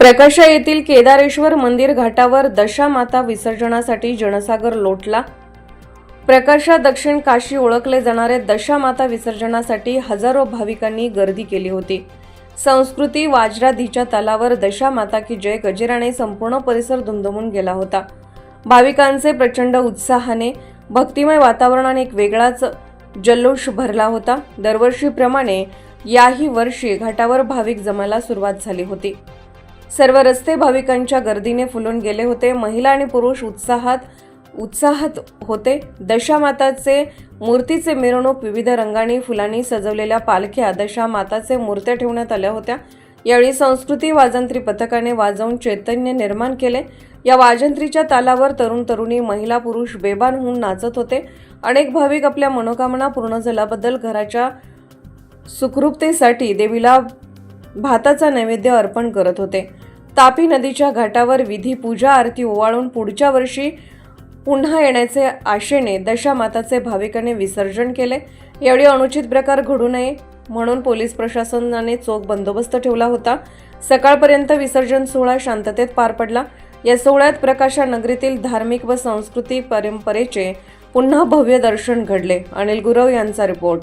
प्रकाशा येथील केदारेश्वर मंदिर घाटावर दशामाता विसर्जनासाठी जनसागर लोटला. प्रकाशा दक्षिण काशी ओळखले जाणारे दशामाता विसर्जनासाठी हजारो भाविकांनी गर्दी केली होती. संस्कृती वाजराधीच्या तलावर दशामाता की जय गजेराने संपूर्ण परिसर दुमदुमून गेला होता. भाविकांचे प्रचंड उत्साहाने भक्तिमय वातावरणाने एक वेगळाच जल्लोष भरला होता. दरवर्षीप्रमाणे याही वर्षी घाटावर भाविक जमायला सुरुवात झाली होती. सर्व रस्ते भाविकांच्या गर्दीने फुलून गेले होते. महिला आणि पुरुष उत्साहात उत्साहात होते. दशामाताचे मूर्तीचे मिरवणूक विविध रंगांनी फुलांनी सजवलेल्या पालख्या दशामाताचे मूर्त्या ठेवण्यात आल्या होत्या. यावेळी संस्कृती वाजंत्री पथकाने वाजवून चैतन्य निर्माण केले. या वाजंत्रीच्या तालावर तरुण तरुणी महिला पुरुष बेबान होऊन नाचत होते. अनेक भाविक आपल्या मनोकामना पूर्ण झाल्याबद्दल घराच्या सुखरूपतेसाठी देवीला भाताचा नैवेद्य अर्पण करत होते. तापी नदीच्या घाटावर विधी पूजा आरती ओवाळून पुढच्या वर्षी पुन्हा येण्याचे आशेने दशामाताचे भाविकाने विसर्जन केले. यावेळी अनुचित प्रकार घडू नये म्हणून पोलीस प्रशासनाने चोख बंदोबस्त ठेवला होता. सकाळपर्यंत विसर्जन सोहळा शांततेत पार पडला. या सोहळ्यात प्रकाशा नगरीतील धार्मिक व सांस्कृतिक परंपरेचे पुन्हा भव्य दर्शन घडले. अनिल गुरव यांचा रिपोर्ट.